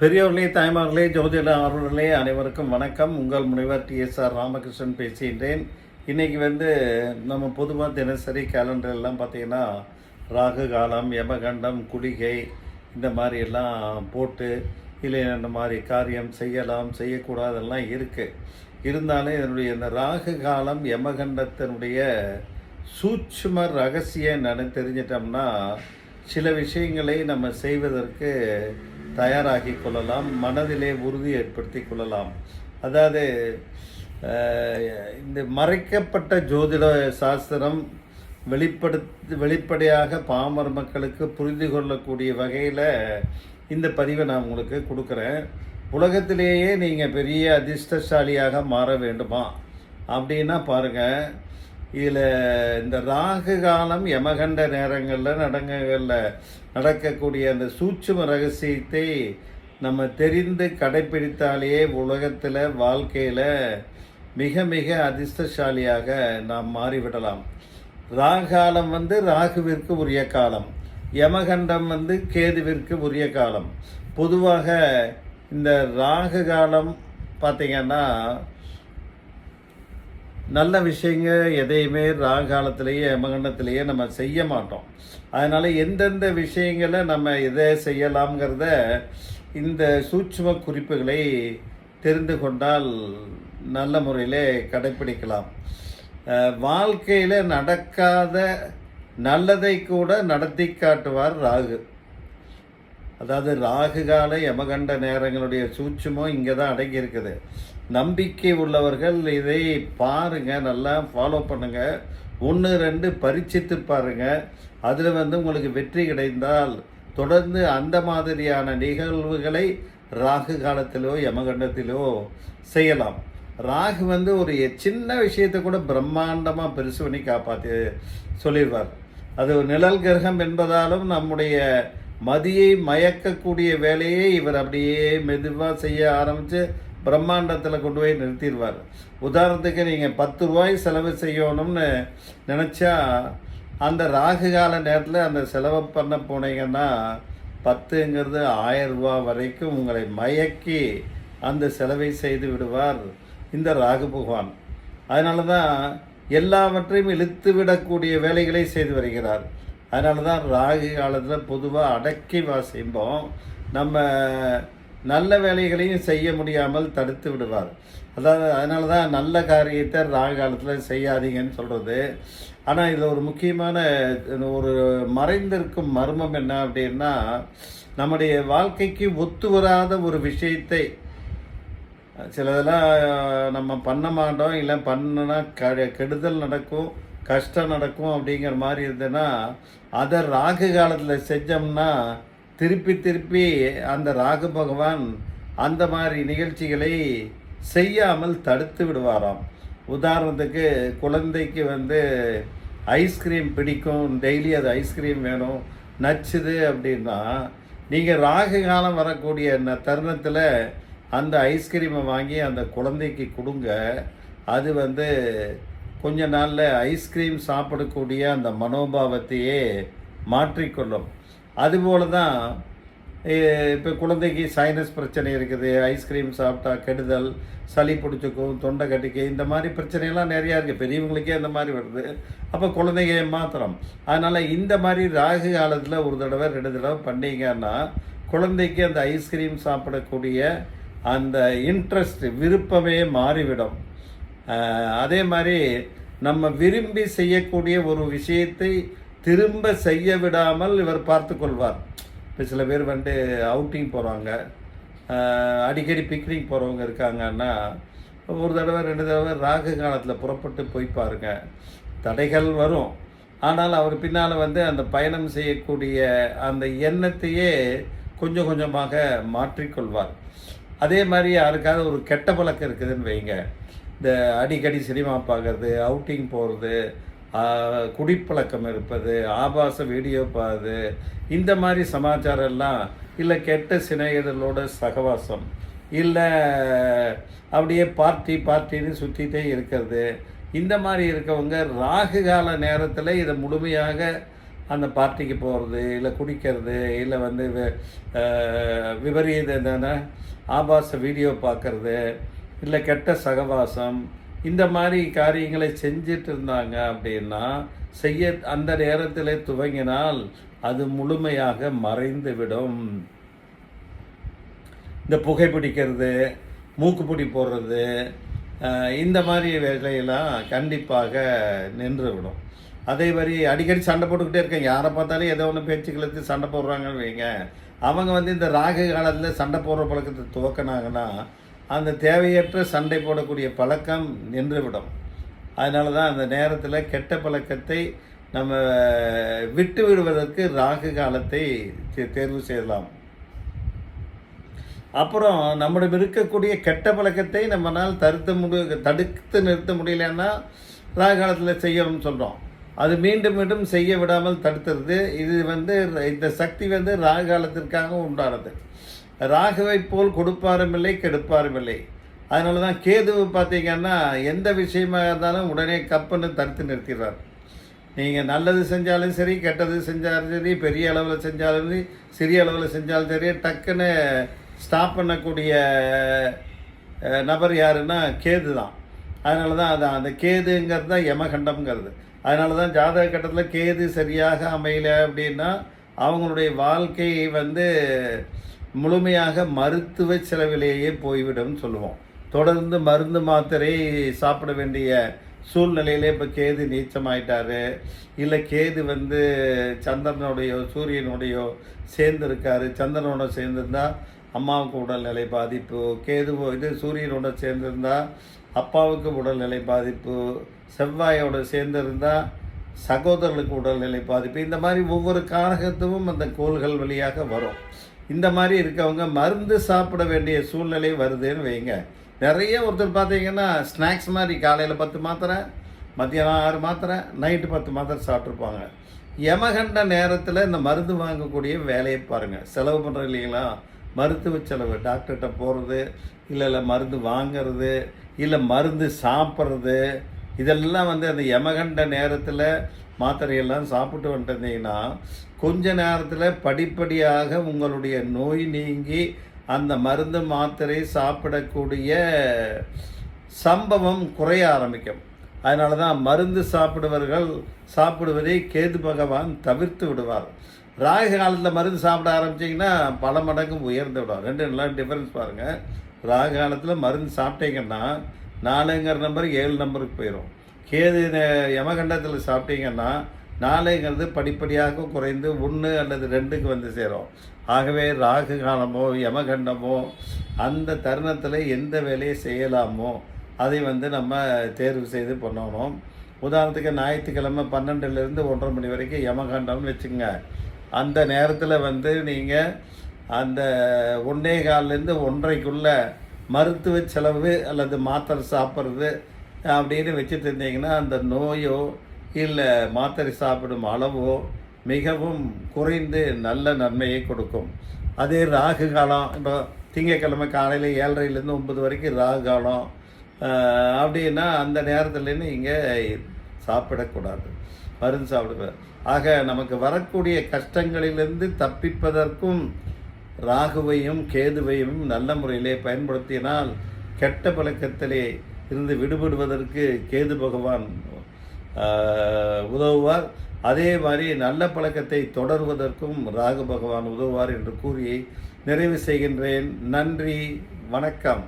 பெரியவர்களே தாய்மார்களே ஜோதிட ஆர்வலர்களே அனைவருக்கும் வணக்கம். உங்கள் முனைவர் டிஎஸ்ஆர் ராமகிருஷ்ணன் பேசுகின்றேன். இன்றைக்கி வந்து நம்ம பொதுவாக தினசரி கேலண்டர் எல்லாம் பார்த்தீங்கன்னா ராகு காலம் யமகண்டம் குடிகை இந்த மாதிரி எல்லாம் போட்டு இல்லை இந்த மாதிரி காரியம் செய்யலாம் செய்யக்கூடாதெல்லாம் இருக்குது இருந்தாலும் இதனுடைய இந்த ராகு காலம் யமகண்டத்தினுடைய சூட்சும ரகசியம் என்னன்னு தெரிஞ்சிட்டோம்னா சில விஷயங்களை நம்ம செய்வதற்கு தயாராகி கொள்ளலாம் மனதிலே உறுதி ஏற்படுத்தி கொள்ளலாம் அதாவது இந்த மறைக்கப்பட்ட ஜோதிட சாஸ்திரம் வெளிப்படுத்தி வெளிப்படையாக பாமர மக்களுக்கு புரிந்து கொள்ளக்கூடிய வகையில் இந்த பதிவை நான் உங்களுக்கு கொடுக்குறேன். உலகத்திலேயே நீங்கள் பெரிய அதிர்ஷ்டசாலியாக மாற வேண்டுமா? அப்படின்னா பாருங்கள் இதில் இந்த ராகு காலம் யமகண்ட நேரங்களில் நடங்கங்களில் நடக்கக்கூடிய அந்த சூட்சும ரகசியத்தை நம்ம தெரிந்து கடைப்பிடித்தாலேயே உலகத்தில் வாழ்க்கையில் மிக மிக அதிர்ஷ்டசாலியாக நாம் மாறிவிடலாம். ராகாலம் வந்து ராகுவிற்கு உரிய காலம். யமகண்டம் வந்து கேதுவிற்கு உரிய காலம். பொதுவாக இந்த ராகு காலம் பார்த்திங்கன்னா நல்ல விஷயங்க எதையுமே ராகாலத்திலேயே யமகண்டத்திலேயே நம்ம செய்ய மாட்டோம். அதனால் எந்தெந்த விஷயங்களை நம்ம எதை செய்யலாம்ங்கிறத இந்த சூட்சும குறிப்புகளை தெரிந்து கொண்டால் நல்ல முறையில் கடைப்பிடிக்கலாம். வாழ்க்கையில் நடக்காத நல்லதை கூட நடத்தி காட்டுவார் ராகு. அதாவது ராகு கால யமகண்ட நேரங்களுடைய சூட்சமும் இங்கே தான் அடங்கி இருக்குது நம்பிக்கை உள்ளவர்கள் இதை பாருங்க நல்லா ஃபாலோ பண்ணுங்கள் ஒன்று ரெண்டு பரீட்சித்து பாருங்க. அதில் வந்து உங்களுக்கு வெற்றி கிடைந்தால் தொடர்ந்து அந்த மாதிரியான நிகழ்வுகளை ராகு காலத்திலோ யமகண்டத்திலோ செய்யலாம். ராகு வந்து ஒரு சின்ன விஷயத்தை கூட பிரம்மாண்டமாக பெருசு பண்ணி காப்பாற்றி சொல்லிடுவார். அது ஒரு நிழல் கிரகம் என்பதாலும் நம்முடைய மதியை மயக்கக்கூடிய வேலையை இவர் அப்படியே மெதுவாக செய்ய ஆரம்பித்து பிரம்மாண்டத்தில் கொண்டு போய் நிறுத்திடுவார். உதாரணத்துக்கு நீங்கள் பத்து ரூபாய் செலவு செய்யணும்னு நினச்சா அந்த ராகு கால நேரத்தில் அந்த செலவு பண்ண போனீங்கன்னா பத்துங்கிறது ஆயிரம் ரூபா வரைக்கும் உங்களை மயக்கி அந்த செலவை செய்து விடுவார் இந்த ராகு பகவான். அதனால தான் எல்லாவற்றையும் இழுத்து விடக்கூடிய வேலைகளை செய்து வருகிறார். அதனால தான் ராகு காலத்தில் பொதுவாக அடக்கி வாசிப்போம். நம்ம நல்ல வேலைகளையும் செய்ய முடியாமல் தடுத்து விடுவார். அதாவது அதனால தான் நல்ல காரியத்தை ராகு காலத்தில் செய்யாதீங்கன்னு சொல்கிறது ஆனால் இதில் ஒரு முக்கியமான ஒரு மறைந்திருக்கும் மர்மம் என்ன அப்படின்னா நம்முடைய வாழ்க்கைக்கு ஒத்து வராத ஒரு விஷயத்தை சிலதெல்லாம் நம்ம பண்ண மாட்டோம். இல்லை பண்ணுனா க கெடுதல் நடக்கும். கஷ்டம் நடக்கும் அப்படிங்கிற மாதிரி இருந்ததுன்னா அதை ராகு காலத்தில் செஞ்சோம்னா திருப்பி திருப்பி அந்த ராகு பகவான் அந்த மாதிரி நிகழ்ச்சிகளை செய்யாமல் தடுத்து விடுவாராம். உதாரணத்துக்கு குழந்தைக்கு வந்து ஐஸ்கிரீம் பிடிக்கும் டெய்லி அது ஐஸ்கிரீம் வேணும். நச்சுது அப்படின்னா நீங்கள் ராகு காலம் வரக்கூடிய ந- தருணத்தில் அந்த ஐஸ்கிரீமை வாங்கி அந்த குழந்தைக்கு கொடுங்க. அது வந்து கொஞ்ச நாளில் ஐஸ்கிரீம் சாப்பிடக்கூடிய அந்த மனோபாவத்தையே மாற்றிக்கொள்ளும். அதுபோல தான் இப்போ குழந்தைக்கு சைனஸ் பிரச்சனை இருக்குது ஐஸ்கிரீம் சாப்பிட்டா கெடுதல் சளி பிடிச்சிக்கும் தொண்டை கட்டிக்கு இந்த மாதிரி பிரச்சனையெல்லாம் நிறையா இருக்குது பெரியவங்களுக்கே இந்த மாதிரி வருது. அப்போ குழந்தைங்க மாத்திரம் அதனால் இந்த மாதிரி ராகு காலத்தில் ஒரு தடவை ரெண்டு தடவை பண்ணீங்கன்னா குழந்தைக்கு அந்த ஐஸ்கிரீம் சாப்பிடக்கூடிய அந்த இன்ட்ரெஸ்ட் விருப்பமே மாறிவிடும். அதே மாதிரி நம்ம விரும்பி செய்யக்கூடிய ஒரு விஷயத்தை திரும்ப செய்ய விடாமல் இவர் பார்த்து கொள்வார். இப்போ சில பேர் வந்து அவுட்டிங் போகிறாங்க அடிக்கடி பிக்னிக் போகிறவங்க இருக்காங்கன்னா ஒரு தடவை ரெண்டு தடவை ராகு காலத்தில் புறப்பட்டு போய் பாருங்க. தடைகள் வரும். ஆனால் அவர் பின்னால் வந்து அந்த பயணம் செய்யக்கூடிய அந்த எண்ணத்தையே கொஞ்சம் கொஞ்சமாக மாற்றிக்கொள்வார் அதே மாதிரி யாருக்காவது ஒரு கெட்ட பழக்கம் இருக்குதுன்னு வைங்க. இந்த அடிக்கடி சினிமா பார்க்குறது அவுட்டிங் போகிறது குடிப்பழக்கம் இருப்பது ஆபாச வீடியோ பார்த்து இந்த மாதிரி சமாச்சாரம் எல்லாம் இல்லை கெட்ட சிநேகிதர்களோட சகவாசம் இல்லை அப்படியே பார்ட்டி பார்ட்டின்னு சுற்றிட்டே இருக்கிறது. இந்த மாதிரி இருக்கவங்க ராகு கால நேரத்தில் இதை முழுமையாக அந்த பார்ட்டிக்கு போகிறது இல்லை குடிக்கிறது இல்லை வந்து விபரீத என்னென்ன ஆபாச வீடியோ பார்க்கறது இல்லை கெட்ட சகவாசம் இந்த மாதிரி காரியங்களை செஞ்சிட்டு இருந்தாங்க அப்படின்னா செய்ய அந்த நேரத்தில் துவங்கினால் அது முழுமையாக மறைந்து விடும் இந்த புகைப்பிடிக்கிறது மூக்குப்பிடி போடுறது இந்த மாதிரி வேலையெல்லாம் கண்டிப்பாக நின்று விடும் அதே மாதிரி அடிக்கடி சண்டை போட்டுக்கிட்டே இருக்கேன். யாரை பார்த்தாலும் ஏதோ ஒன்று பேச்சு கிளத்து சண்டை போடுறாங்கன்னு வைங்க. அவங்க வந்து இந்த ராகு காலத்தில் சண்டை போடுற பழக்கத்தை துவக்கினாங்கன்னா அந்த தேவையற்ற சண்டை போடக்கூடிய பழக்கம் நின்றுவிடும். அதனால தான் அந்த நேரத்தில் கெட்ட பழக்கத்தை நம்ம விட்டு விடுவதற்கு ராகு காலத்தை தே- தேர்வு செய்யலாம். அப்புறம் நம்மிடம் இருக்கக்கூடிய கெட்ட பழக்கத்தை நம்மளால் தடுத்த முடி தடுத்து நிறுத்த முடியலன்னா ராகு காலத்தில் செய்யணும்னு சொல்கிறோம் அது மீண்டும் மீண்டும் செய்ய விடாமல் தடுத்துறது இது வந்து இந்த சக்தி வந்து ராகு காலத்திற்காக உண்டானது. ராகுவை போல் கொடுப்பாரும் இல்லை கெடுப்பாரும் இல்லை. அதனால தான் கேது பார்த்தீங்கன்னா எந்த விஷயமாக இருந்தாலும் உடனே கப்புன்னு தடுத்து நிறுத்திடுறார். நீங்கள் நல்லது செஞ்சாலும் சரி கெட்டது செஞ்சாலும் சரி பெரிய அளவில் செஞ்சாலும் சரி சிறிய அளவில் செஞ்சாலும் சரி டக்குன்னு ஸ்டாப் பண்ணக்கூடிய நபர் யாருன்னா கேது தான். அதனால தான் அது அந்த கேதுங்கிறது தான் யமகண்டம்ங்கிறது. அதனால தான் ஜாதக கட்டத்தில் கேது சரியாக அமையலை அப்படின்னா அவங்களுடைய வாழ்க்கை வந்து முழுமையாக மருத்துவ செலவிலேயே போய்விடும்னு சொல்லுவோம். தொடர்ந்து மருந்து மாத்திரை சாப்பிட வேண்டிய சூழ்நிலையிலே இப்போ கேது நீச்சமாயிட்டாரு. இல்லை கேது வந்து சந்திரனுடையோ சூரியனுடையோ சேர்ந்துருக்காரு. சந்திரனோட சேர்ந்துருந்தா அம்மாவுக்கு உடல்நிலை பாதிப்பு. கேது இது சூரியனோட சேர்ந்துருந்தா அப்பாவுக்கு உடல்நிலை பாதிப்பு. செவ்வாயோட சேர்ந்திருந்தா சகோதரர்களுக்கு உடல்நிலை பாதிப்பு. இந்த மாதிரி ஒவ்வொரு காரகத்துவம் அந்த கோள்கள் வழியாக வரும். இந்த மாதிரி இருக்கவங்க மருந்து சாப்பிட வேண்டிய சூழ்நிலை வருதுன்னு வைங்க. நிறைய ஒருத்தர் பார்த்தீங்கன்னா ஸ்நாக்ஸ் மாதிரி காலையில் பத்து மாத்திரை மத்தியானம் ஆறு மாத்திரை நைட்டு பத்து மாத்திரை சாப்பிட்ருப்பாங்க யமகண்ட நேரத்தில் இந்த மருந்து வாங்கக்கூடிய வேலையை பாருங்கள் செலவு பண்ணுறது இல்லைங்களா? மருத்துவ செலவு டாக்டர்கிட்ட போகிறது இல்லை இல்லை மருந்து வாங்கிறது இல்லை மருந்து சாப்பிட்றது இதெல்லாம் வந்து அந்த யமகண்ட நேரத்தில் மாத்திரையெல்லாம் சாப்பிட்டு வந்துட்டீங்கன்னா கொஞ்ச நேரத்தில் படிப்படியாக உங்களுடைய நோய் நீங்கி அந்த மருந்து மாத்திரை சாப்பிடக்கூடிய சம்பவம் குறைய ஆரம்பிக்கும். அதனால தான் மருந்து சாப்பிடுவர்கள் சாப்பிடுவதை கேது பகவான் தவிர்த்து விடுவார். ராகு காலத்தில் மருந்து சாப்பிட ஆரம்பிச்சிங்கன்னா பல மடங்கு உயர்ந்து விடும். ரெண்டு நல்லா டிஃப்ரென்ஸ் பாருங்கள் ராகு காலத்தில் மருந்து சாப்பிட்டீங்கன்னா நாலுங்கிற நம்பர் ஏழு நம்பருக்கு போயிடும் கேது யமகண்டத்தில் சாப்பிட்டீங்கன்னா நாளைங்கிறது படிப்படியாக குறைந்து ஒன்று அல்லது ரெண்டுக்கு வந்து சேரும். ஆகவே ராகு காலமோ யமகண்டமோ அந்த தருணத்தில் எந்த வேலையை செய்யலாமோ அதை வந்து நம்ம தேர்வு செய்து பண்ணணும். உதாரணத்துக்கு ஞாயிற்றுக்கிழமை பன்னெண்டுலேருந்து ஒன்றரை மணி வரைக்கும் யமகண்டம்னு வச்சுங்க அந்த நேரத்தில் வந்து நீங்கள் அந்த ஒன்றே கால்லேருந்து ஒன்றைக்குள்ளே மருத்துவ செலவு அல்லது மாத்திரை சாப்பிட்றது அப்படின்னு வச்சுட்டு இருந்தீங்கன்னா அந்த நோயோ இல்லை மாத்திரை சாப்பிடும் அளவோ மிகவும் குறைந்து நல்ல நன்மையை கொடுக்கும். அதே ராகு காலம் இப்போ திங்கக்கிழமை காலையில் ஏழரைலேருந்து ஒன்பது வரைக்கும் ராகு காலம் அப்படின்னா அந்த நேரத்துலேருந்து இங்கே சாப்பிடக்கூடாது. மருந்து சாப்பிடக்கூடாது ஆக நமக்கு வரக்கூடிய கஷ்டங்களிலிருந்து தப்பிப்பதற்கும் ராகுவையும் கேதுவையும் நல்ல முறையிலே பயன்படுத்தினால் கெட்ட பழக்கத்திலே இருந்து விடுபடுவதற்கு கேது பகவான் உதவுவார். அதே மாதிரி நல்ல பழக்கத்தை தொடர்வதற்கும் ராகு பகவான் உதவுவார் என்று கூறி நிறைவு செய்கின்றேன். நன்றி வணக்கம்.